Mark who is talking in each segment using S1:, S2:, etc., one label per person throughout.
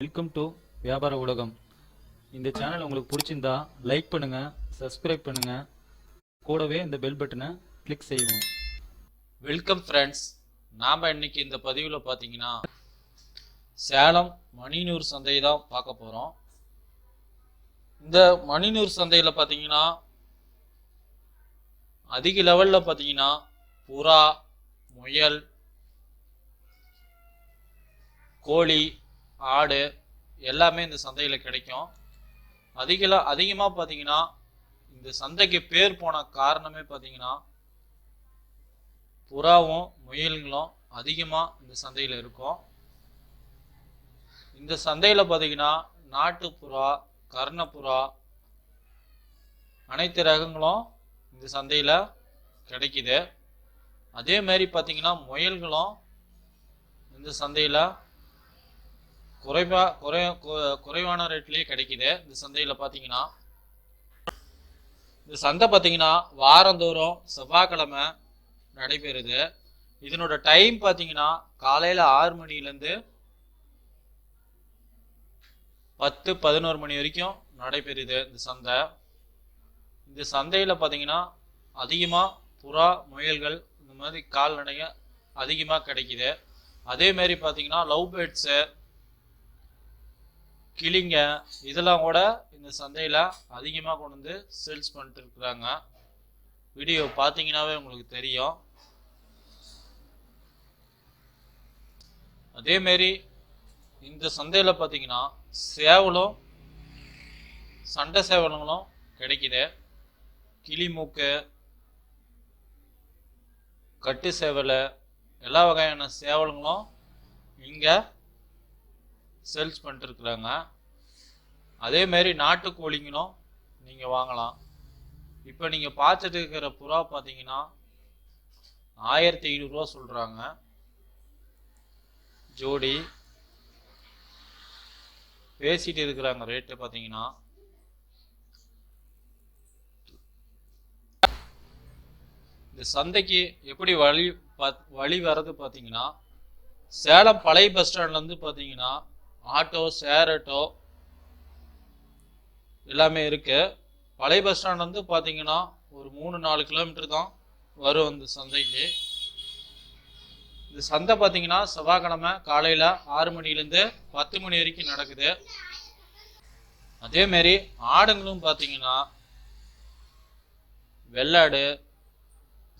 S1: Welcome to வியாபார உலகம் இந்த சேனல் உங்களுக்கு பிடிச்சிருந்தா லைக் பண்ணுங்க சப்ஸ்கிரைப் பண்ணுங்க. கூடவே இந்த பெல் பட்டனை கிளிக் செய்வோம்
S2: வெல்கம் ஃப்ரெண்ட்ஸ் நாம் இன்னைக்கு இந்த பதிவில் பார்த்தீங்கன்னா சேலம் மணிநூர் சந்தை தான் பார்க்க போகிறோம் இந்த மணிநூர் சந்தையில் பார்த்தீங்கன்னா அதிக லெவலில் பார்த்தீங்கன்னா புறா முயல் கோழி ஆடு எல்லாமே இந்த சந்தையில் கிடைக்கும். அதிக அதிகமாக பார்த்தீங்கன்னா இந்த சந்தைக்கு பேர் போன காரணமே பார்த்தீங்கன்னா புறாவும் முயல்களும் அதிகமாக இந்த சந்தையில் இருக்கும். இந்த சந்தையில் பார்த்தீங்கன்னா நாட்டுப்புறா கர்ணப்புறா அனைத்து ரகங்களும் இந்த சந்தையில் கிடைக்குது. அதே மாதிரி பார்த்தீங்கன்னா முயல்களும் இந்த சந்தையில் குறைவா குறை குறைவான ரேட்லேயே கிடைக்குது. இந்த சந்தையில் பார்த்தீங்கன்னா இந்த சந்தை பார்த்தீங்கன்னா வாரந்தோறும் செவ்வாய்க்கிழமை நடைபெறுது. இதனோட டைம் பார்த்தீங்கன்னா காலையில் ஆறு மணிலேருந்து பத்து பதினோரு மணி வரைக்கும் நடைபெறுது இந்த சந்தை. இந்த சந்தையில் பார்த்தீங்கன்னா அதிகமாக புறா முயல்கள் மாதிரி கால்நடைங்க அதிகமாக கிடைக்குது. அதே மாதிரி பார்த்தீங்கன்னா லவ் பேர்ட்ஸு கிளிங்க இதெல்லாம் கூட இந்த சந்தையில் அதிகமாக கொண்டு வந்து சேல்ஸ் பண்ணிட்டு இருக்கிறாங்க. வீடியோ பார்த்தீங்கன்னாவே உங்களுக்கு தெரியும். அதேமாரி இந்த சந்தையில் பார்த்தீங்கன்னா சேவலும் சண்டை சேவலங்களும் கிடைக்குது. கிளி மூக்கு கட்டு சேவல் எல்லா வகையான சேவல்களும் இங்கே சேல்ஸ் பண்ணிட்டுருக்குறாங்க. அதேமாரி நாட்டுக்கோழிங்களும் நீங்கள் வாங்கலாம். இப்போ நீங்கள் பார்த்துட்டு இருக்கிற புறா பார்த்தீங்கன்னா ஆயிரத்தி ஐநூறுரூவா சொல்கிறாங்க ஜோடி. பேசிகிட்டு இருக்கிறாங்க ரேட்டு பார்த்தீங்கன்னா இந்த சந்தைக்கு எப்படி வழி வழி வர்றது பார்த்தீங்கன்னா சேலம் பழைய பஸ் ஸ்டாண்ட்லேருந்து பார்த்தீங்கன்னா ஆட்டோ ஷேர் ஆட்டோ எல்லாமே இருக்கு. பழைய பஸ் ஸ்டாண்ட்லேருந்து பார்த்தீங்கன்னா ஒரு மூணு நாலு கிலோமீட்டர் தான் வரும் இந்த சந்தைக்கு. இந்த சந்தை பார்த்தீங்கன்னா செவ்வாய்க்கிழமை காலையில் ஆறு மணிலேருந்து பத்து மணி வரைக்கும் நடக்குது. அதேமாரி ஆடுங்களும் பார்த்தீங்கன்னா வெள்ளாடு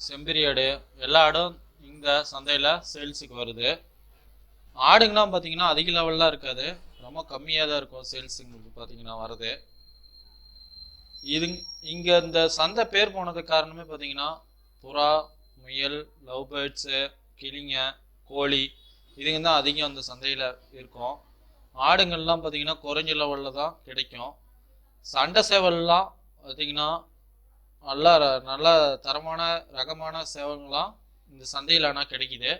S2: செம்பரி ஆடு. எல்லா ஆடும் இந்த சந்தையில் சேல்ஸுக்கு வருது. ஆடுங்கெலாம் பார்த்தீங்கன்னா அதிக லெவல்லாம் இருக்காது. ரொம்ப கம்மியாக தான் இருக்கும் சேல்ஸுங்களுக்கு பார்த்தீங்கன்னா வருது இது இங்கே இந்த சந்தை பேர் போனதுக்கு காரணமே பார்த்தீங்கன்னா புறா முயல் லவ் பேர்ட்ஸு கிளிங்க கோழி இதுங்க தான் அதிகம் அந்த சந்தையில் இருக்கும். ஆடுங்கள்லாம் பார்த்தீங்கன்னா குறைஞ்ச லெவலில் தான் கிடைக்கும். சண்டை சேவல்லாம் பார்த்தீங்கன்னா நல்லா நல்ல தரமான ரகமான சேவங்களாம் இந்த சந்தையில் ஆனால் கிடைக்குது.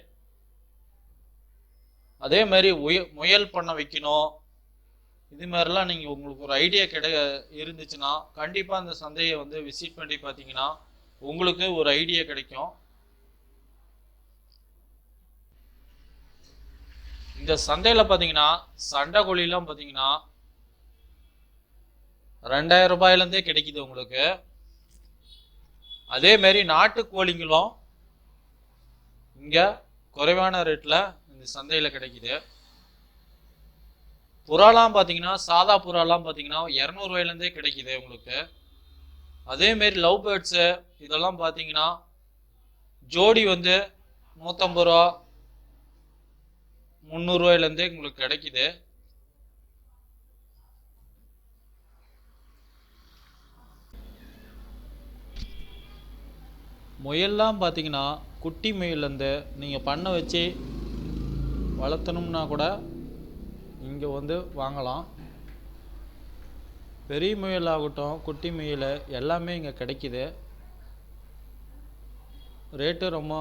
S2: அதே மாதிரி உய முயல் பண்ண வைக்கணும். இது மாதிரிலாம் நீங்கள் உங்களுக்கு ஒரு ஐடியா கிடை இருந்துச்சுன்னா கண்டிப்பாக அந்த சந்தையை வந்து விசிட் பண்ணி பார்த்தீங்கன்னா உங்களுக்கு ஒரு ஐடியா கிடைக்கும். இந்த சந்தையில் பார்த்தீங்கன்னா சண்டை கோழிலாம் பார்த்தீங்கன்னா ரெண்டாயிரம் ரூபாயிலேருந்தே கிடைக்குது உங்களுக்கு. அதே மாதிரி நாட்டு கோழிங்களும் இங்கே குறைவான ரேட்டில் இந்த சந்தையில் கிடைக்குது. புறாலாம் பார்த்தீங்கன்னா சாதா புறாலாம் பார்த்தீங்கன்னா இரநூறுவாயிலேருந்தே கிடைக்குது உங்களுக்கு. அதேமாரி லவ் பேர்ட்ஸு இதெல்லாம் பார்த்தீங்கன்னா ஜோடி வந்து நூற்றம்பது ரூபா முந்நூறுவாயிலேருந்தே உங்களுக்கு கிடைக்குது. முயல்லாம் பார்த்தீங்கன்னா குட்டி முயல்லேருந்து நீங்கள் பண்ண வச்சு வளர்த்தணும்னா கூட இங்கே வந்து வாங்கலாம். பெரிய முயல் ஆகட்டும் குட்டி முயல் எல்லாமே இங்கே கிடைக்குது. ரேட்டு ரொம்ப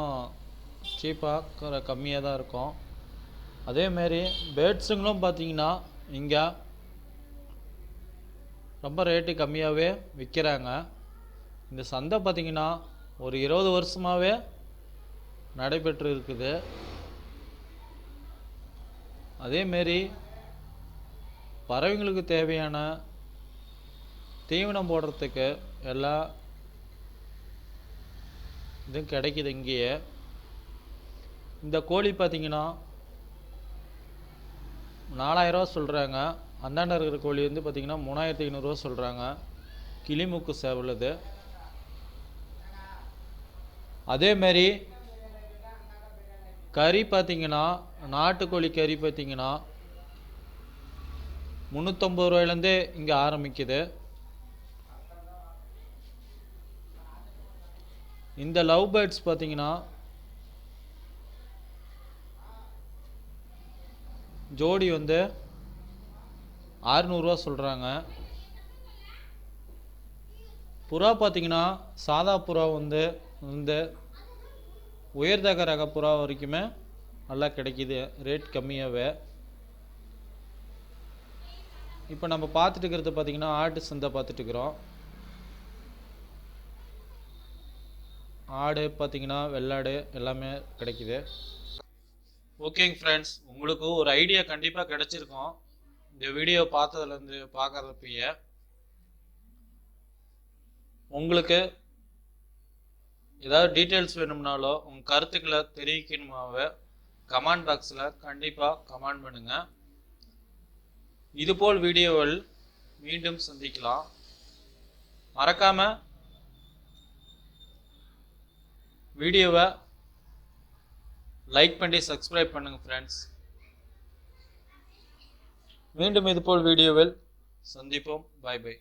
S2: சீப்பாக கம்மியாக தான் இருக்கும். அதேமாரி பேர்ட்ஸுங்களும் பார்த்தீங்கன்னா இங்கே ரொம்ப ரேட்டு கம்மியாகவே விற்கிறாங்க. இந்த சந்தை பார்த்தீங்கன்னா ஒரு இருபது வருஷமாகவே நடைபெற்று இருக்குது அதேமாரி பறவைங்களுக்கு தேவையான தீவனம் போடுறதுக்கு எல்லா இதுவும் கிடைக்குது இங்கேயே. இந்த கோழி பார்த்திங்கன்னா நாலாயிரரூவா சொல்கிறாங்க அந்தாண்ட இருக்கிற கோழி வந்து பார்த்திங்கன்னா மூணாயிரத்தி ஐநூறுரூவா சொல்கிறாங்க கிளிமுக்கு இது அதேமாரி கறி பார்த்தீங்கன்னா நாட்டுக்கோழி கறி பார்த்தீங்கன்னா முந்நூற்றம்பது ரூபாயிலேருந்தே இங்கே ஆரம்பிக்குது. இந்த லவ் பேர்ட்ஸ் பார்த்தீங்கன்னா ஜோடி வந்து ஆறுநூறுவா சொல்கிறாங்க புறா பார்த்தீங்கன்னா சாதா புறா வந்து இந்த உயர்தக ரக புறா வரைக்குமே நல்லா கிடைக்கிது. ரேட் கம்மியாகவே இப்போ நம்ம பார்த்துட்டு இருக்கிறது பார்த்திங்கன்னா ஆட்டு சந்தை பார்த்துட்டுருக்குறோம் ஆடு பார்த்தீங்கன்னா வெள்ளாடு எல்லாமே கிடைக்கிது. ஓகேங்க ஃப்ரெண்ட்ஸ் உங்களுக்கு ஒரு ஐடியா கண்டிப்பாக கிடச்சிருக்கும். இந்த வீடியோ பார்த்ததுலேருந்து பார்க்குறப்பையே உங்களுக்கு ஏதாவது டீட்டெயில்ஸ் வேணும்னாலோ உங்கள் கருத்துக்களை தெரிவிக்கணுமாவே கமெண்ட் பாக்ஸில் கண்டிப்பாக கமெண்ட் பண்ணுங்கள் இதுபோல் வீடியோவில் மீண்டும் சந்திக்கலாம். மறக்காமல் வீடியோவை லைக் பண்ணி சப்ஸ்கிரைப் பண்ணுங்கள் ஃப்ரெண்ட்ஸ் மீண்டும் இதுபோல் வீடியோவில் சந்திப்போம். By by